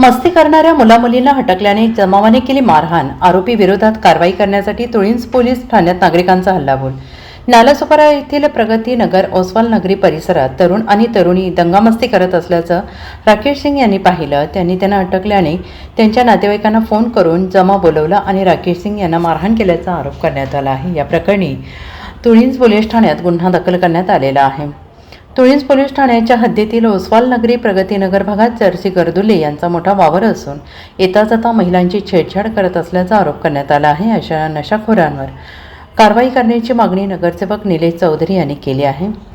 मस्ती करणाऱ्या मुलामुलींना हटकल्याने जमावाने केली मारहाण. आरोपी विरोधात कारवाई करण्यासाठी तुळींज पोलीस ठाण्यात नागरिकांचा हल्लाबोल. नालासोपारा येथील प्रगती नगर ओसवाल नगरी परिसरात तरुण आणि तरुणी दंगामस्ती करत असल्याचं राकेश सिंग यांनी पाहिलं. त्यांनी त्यांना अटकल्याने त्यांच्या नातेवाईकांना फोन करून जमा बोलवला आणि राकेश सिंग यांना मारहाण केल्याचा आरोप करण्यात आला आहे. या प्रकरणी तुळींज पोलीस ठाण्यात गुन्हा दाखल करण्यात आलेला आहे. तुळींज पोलीस ठाण्याच्या हद्दीतील ओसवाल नगरी प्रगतीनगर भागात जर्सी गर्दुले यांचा मोठा वावर असून येता जाता महिलांची छेडछाड करत असल्याचा आरोप करण्यात आला आहे अशा नशाखोरांवर कारवाई करण्याची मागणी नगरसेवक निलेश चौधरी यांनी केली आहे.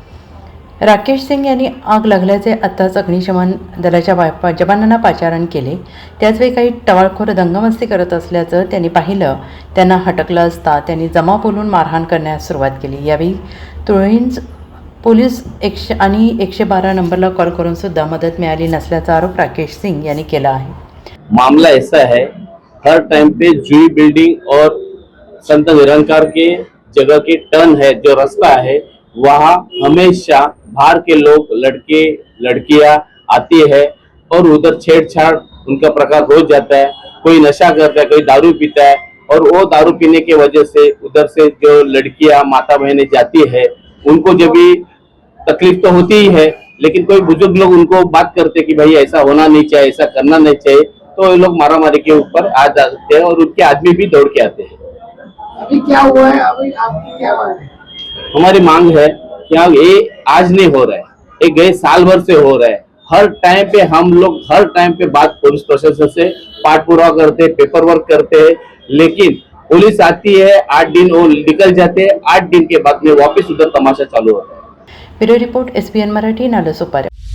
राकेश सिंग यांनी आग लागल्याचे आत्ताच अग्निशमन दलाच्या वा- पा- जवानांना पाचारण केले. त्याचवेळी काही टवाळखोर दंगमस्ती करत असल्याचं त्यांनी पाहिलं. त्यांना हटकलं असता त्यांनी जमा बोलून मारहाण करण्यास सुरुवात केली. यावेळी तुळींज पोलीस एकशे आणि एकशे बारा नंबरला कॉल करून सुद्धा मदत मिळाली नसल्याचा आरोप राकेश सिंग यांनी केला आहे. मामला ऐसा है, हर टाइम पे जूही बिल्डिंग और संत निरंकार के जगह के टर्न है, जो रास्ता है, वहाँ हमेशा बाहर के लोग, लड़के, लड़कियाँ आती है और उधर छेड़छाड़ उनका प्रकार हो जाता है। कोई नशा करता है, कोई दारू पीता है और वो दारू पीने की वजह से उधर से जो लड़कियाँ माता बहने जाती है, उनको जब भी तकलीफ़ तो होती ही है लेकिन कोई बुज़ुर्ग लोग उनको बात करते कि भाई ऐसा होना नहीं चाहिए ऐसा करना नहीं चाहिए तो ये लोग मारामारी के ऊपर आ जाते हैं और उनके आदमी भी दौड़ के आते हैं। अभी क्या हुआ है? अभी आपकी क्या मांग है? हमारी मांग है कि अब ये आज नहीं हो रहा है ये गए साल भर से हो रहा है। हर टाइम पे हम लोग हर टाइम पे बात पुलिस प्रशासन से पाठ पूरा करते हैं पेपर वर्क करते हैं लेकिन पुलिस आती है आठ दिन वो निकल जाते हैं आठ दिन के बाद में वापस उधर तमाशा चालू होता है। Bureau report S P N Marathi नालसोपाऱ्या